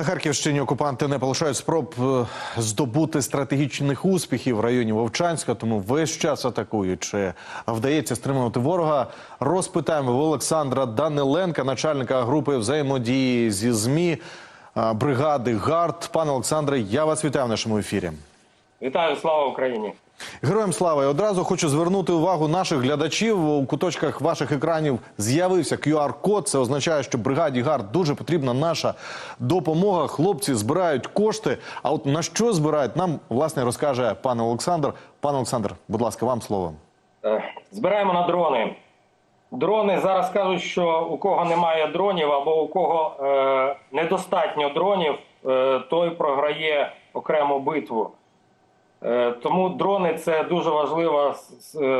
На Харківщині окупанти не полишають спроб е, здобути стратегічних успіхів в районі Вовчанська, тому весь час атакують. Чи вдається стримувати ворога? Розпитаємо в Олександра Даниленка, начальника групи взаємодії зі ЗМІ е, бригади ГАРД. Пане Олександре, я вас вітаю в нашому ефірі. Вітаю, слава Україні! Героям слава! І одразу хочу звернути увагу наших глядачів. У куточках ваших екранів з'явився QR-код. Це означає, що бригаді ГАРД дуже потрібна наша допомога. Хлопці збирають кошти. А от на що збирають, нам власне розкаже пан Олександр. Пане Олександр, будь ласка, вам слово. Е, Збираємо на дрони. Дрони зараз кажуть, що у кого немає дронів або у кого е, недостатньо дронів, е, той програє окрему битву. Е, тому дрони це дуже важлива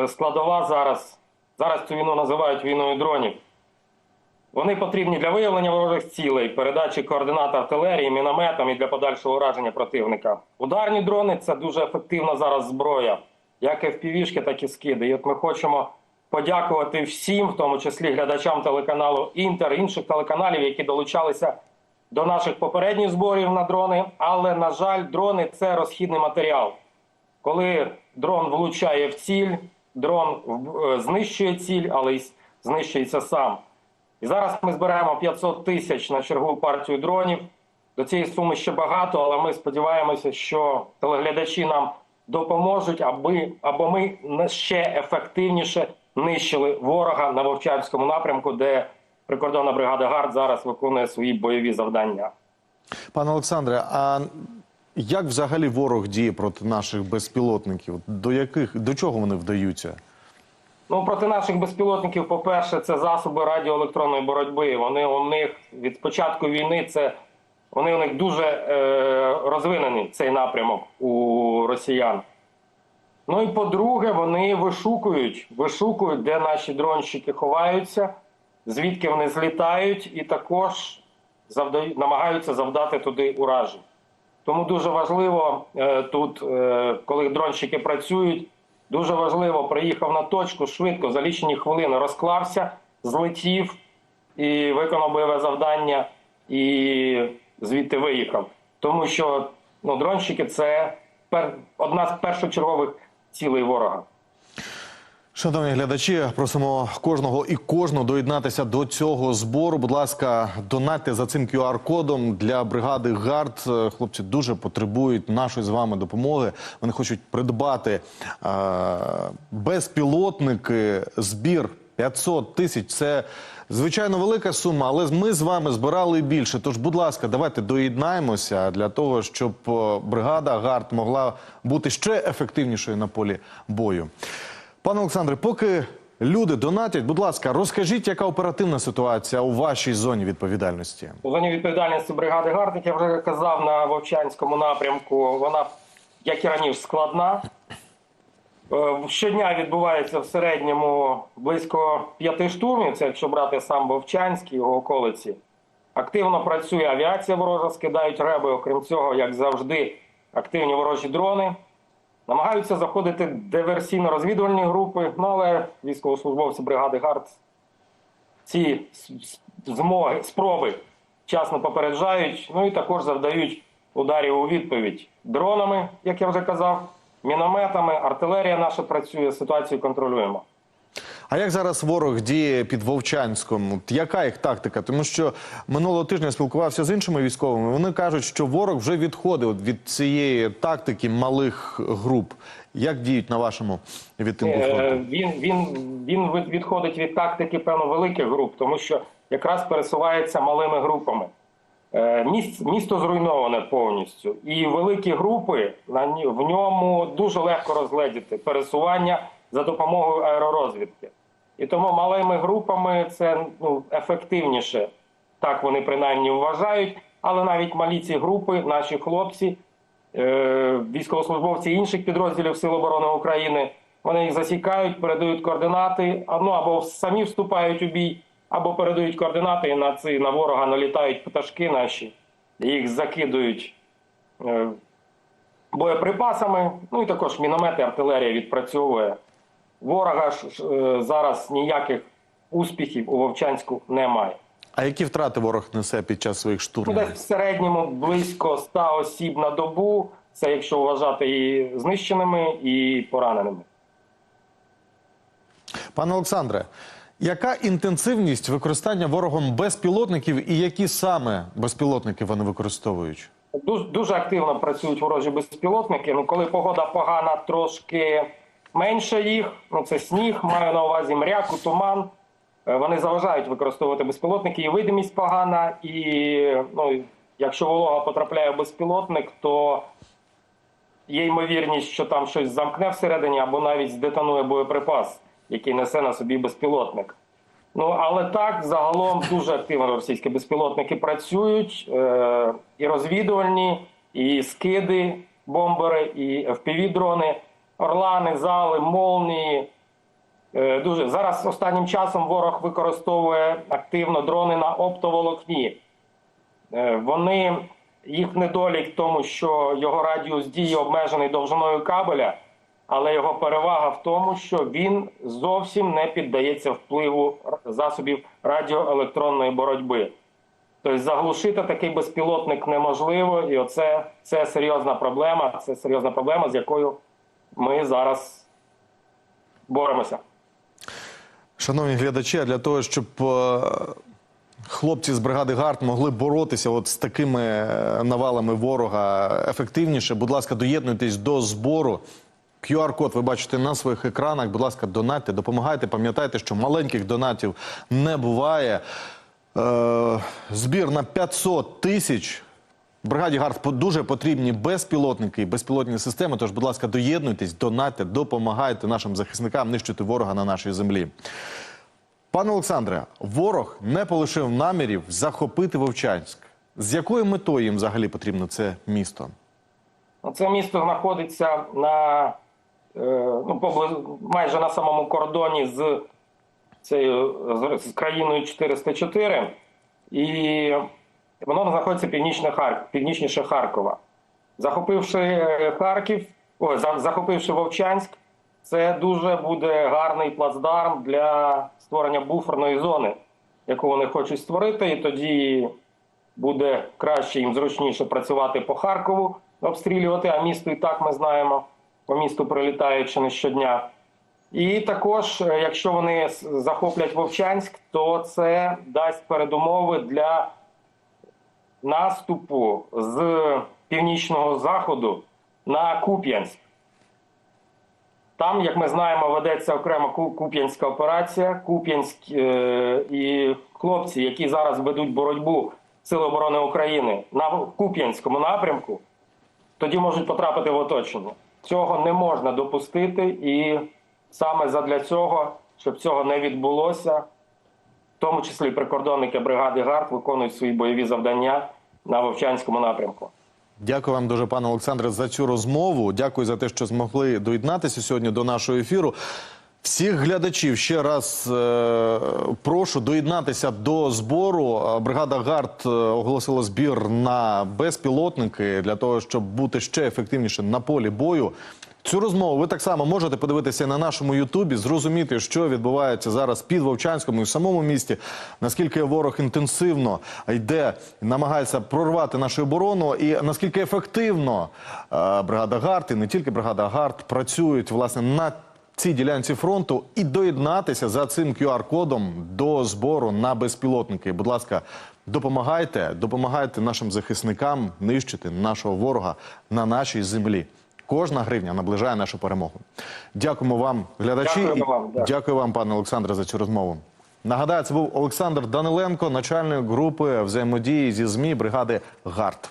складова зараз. Зараз цю війну називають війною дронів. Вони потрібні для виявлення ворожих цілей, передачі координат артилерії, мінометам і для подальшого ураження противника. Ударні дрони це дуже ефективна зараз зброя, як FPV-шки, так і скиди. І от ми хочемо подякувати всім, в тому числі глядачам телеканалу Інтер, інших телеканалів, які долучалися до наших попередніх зборів на дрони. Але, на жаль, дрони це розхідний матеріал. Коли дрон влучає в ціль, дрон е, знищує ціль, але й знищується сам. І зараз ми збираємо 500 тисяч на чергову партію дронів. До цієї суми ще багато, але ми сподіваємося, що телеглядачі нам допоможуть, аби або ми ще ефективніше нищили ворога на Вовчанському напрямку, де прикордонна бригада ГАРД зараз виконує свої бойові завдання. Пане Олександре, а як взагалі ворог діє проти наших безпілотників? До яких до чого вони вдаються? Ну, проти наших безпілотників, по-перше, це засоби радіоелектронної боротьби. Вони у них від початку війни це вони у них дуже е, розвинений цей напрямок у росіян. Ну і по-друге, вони вишукують, вишукують, де наші дронщики ховаються, звідки вони злітають, і також завдають, намагаються завдати туди уражень. Тому дуже важливо е, тут, е, коли дронщики працюють, дуже важливо приїхав на точку швидко, за лічені хвилини розклався, злетів і виконав бойове завдання, і звідти виїхав. Тому що ну, дронщики це одна з першочергових цілей ворога. Шановні глядачі, просимо кожного і кожну доєднатися до цього збору. Будь ласка, донатьте за цим QR-кодом для бригади ГАРД. Хлопці дуже потребують нашої з вами допомоги. Вони хочуть придбати е, безпілотники, збір 500 тисяч. Це звичайно велика сума, але ми з вами збирали більше. Тож, будь ласка, давайте доєднаємося для того, щоб е, бригада ГАРД могла бути ще ефективнішою на полі бою. Пане Олександре, поки люди донатять, будь ласка, розкажіть, яка оперативна ситуація у вашій зоні відповідальності? У зоні відповідальності бригади ГАРД, я вже казав, на Вовчанському напрямку, вона, як і раніше, складна. Е, Щодня відбувається в середньому близько п'яти штурмів. Це якщо брати сам Вовчанський, його околиці. Активно працює авіація ворожа, скидають реби. Окрім цього, як завжди, активні ворожі дрони. Намагаються заходити диверсійно-розвідувальні групи, ну але військовослужбовці бригади ГАРД ці змоги, спроби вчасно попереджають, ну і також завдають ударів у відповідь дронами, як я вже казав, мінометами, артилерія наша працює, ситуацію контролюємо. А як зараз ворог діє під Вовчанськом? От Яка їх тактика? Тому що минулого тижня спілкувався з іншими військовими. Вони кажуть, що ворог вже відходив від цієї тактики малих груп. Як діють на вашому відтинку Е, фронту? Він, він, він від- відходить від тактики певно великих груп, тому що якраз пересувається малими групами. Е, Міс- Місто зруйноване повністю, і великі групи на в ньому дуже легко розгледіти пересування за допомогою аеророзвідки. І тому малими групами це ну, ефективніше. Так вони принаймні вважають. Але навіть малі ці групи, наші хлопці, е, військовослужбовці інших підрозділів Сил оборони України. Вони їх засікають, передають координати, ну або самі вступають у бій, або передають координати і на ці на ворога налітають пташки наші, їх закидують е, боєприпасами. Ну і також міномети, артилерія відпрацьовує. Ворога ж, е, зараз ніяких успіхів у Вовчанську немає. А які втрати ворог несе під час своїх штурмів? десь в середньому близько 100 осіб на добу. Це якщо вважати і знищеними, і пораненими. Пане Олександре, яка інтенсивність використання ворогом безпілотників і які саме безпілотники вони використовують? Дуже, дуже активно працюють ворожі безпілотники. Ну, коли погода погана, трошки менше їх. Ну, це сніг, маю на увазі мряку, туман. Е, Вони заважають використовувати безпілотники, і видимість погана, і ну, якщо волога потрапляє в безпілотник, то є ймовірність, що там щось замкне всередині або навіть здетонує боєприпас, який несе на собі безпілотник. Ну але так загалом дуже активно російські безпілотники працюють, е, і розвідувальні, і скиди, бомбери, і FPV-дрони, орлани, зали, молнії. Е, дуже зараз останнім часом ворог використовує активно дрони на оптоволокні. Е, Вони їх недолік в тому, що його радіус дії обмежений довжиною кабеля, але його перевага в тому, що він зовсім не піддається впливу засобів радіоелектронної боротьби. Тобто заглушити такий безпілотник неможливо, і оце це серйозна проблема. Це серйозна проблема, з якою ми зараз боремося. Шановні глядачі, а для того, щоб е, хлопці з бригади ГАРД могли боротися от з такими е, навалами ворога ефективніше, будь ласка, доєднуйтесь до збору. QR-код ви бачите на своїх екранах. Будь ласка, донатьте, допомагайте. Пам'ятайте, що маленьких донатів не буває. Е, збір на 500 тисяч. Бригаді ГАРД дуже потрібні безпілотники і безпілотні системи. Тож, будь ласка, доєднуйтесь, донатьте, допомагайте нашим захисникам нищити ворога на нашій землі. Пане Олександре, ворог не полишив намірів захопити Вовчанськ. З якою метою їм взагалі потрібно це місто? Ну, Це місто знаходиться на е, ну, майже на самому кордоні з цією з країною 404, і воно знаходиться північне Хар... північніше Харкова. Захопивши е, Харків, за- захопивши Вовчанськ, це дуже буде гарний плацдарм для створення буферної зони, яку вони хочуть створити, і тоді буде краще їм зручніше працювати по Харкову, обстрілювати, а місто і так ми знаємо, по місту прилітають чи не щодня. І також, е, якщо вони захоплять Вовчанськ, то це дасть передумови для наступу з північного заходу на Куп'янськ. Там, як ми знаємо, ведеться окрема Куп'янська операція. Куп'янськ е, і хлопці, які зараз ведуть боротьбу Сили оборони України на Куп'янському напрямку, тоді можуть потрапити в оточення. Цього не можна допустити, і саме задля цього, щоб цього не відбулося, тому числі прикордонники бригади ГАРД виконують свої бойові завдання на Вовчанському напрямку. Дякую вам дуже, пане Олександре, за цю розмову. Дякую за те, що змогли доєднатися сьогодні до нашого ефіру. Всіх глядачів ще раз е, прошу доєднатися до збору. Е, Бригада ГАРД е, оголосила збір на безпілотники для того, щоб бути ще ефективніше на полі бою. Цю розмову ви так само можете подивитися на нашому Ютубі, зрозуміти, що відбувається зараз під Вовчанськом і в самому місті, наскільки ворог інтенсивно йде, намагається прорвати нашу оборону, і наскільки ефективно е, бригада ГАРД і не тільки бригада ГАРД працюють власне на цій ділянці фронту і доєднатися за цим QR-кодом до збору на безпілотники. Будь ласка, допомагайте, допомагайте нашим захисникам нищити нашого ворога на нашій землі. Кожна гривня наближає нашу перемогу. Дякуємо вам, глядачі. Дякую вам, дякую. дякую вам, пане Олександре, за цю розмову. Нагадаю, це був Олександр Даниленко, начальник групи взаємодії зі ЗМІ бригади ГАРД.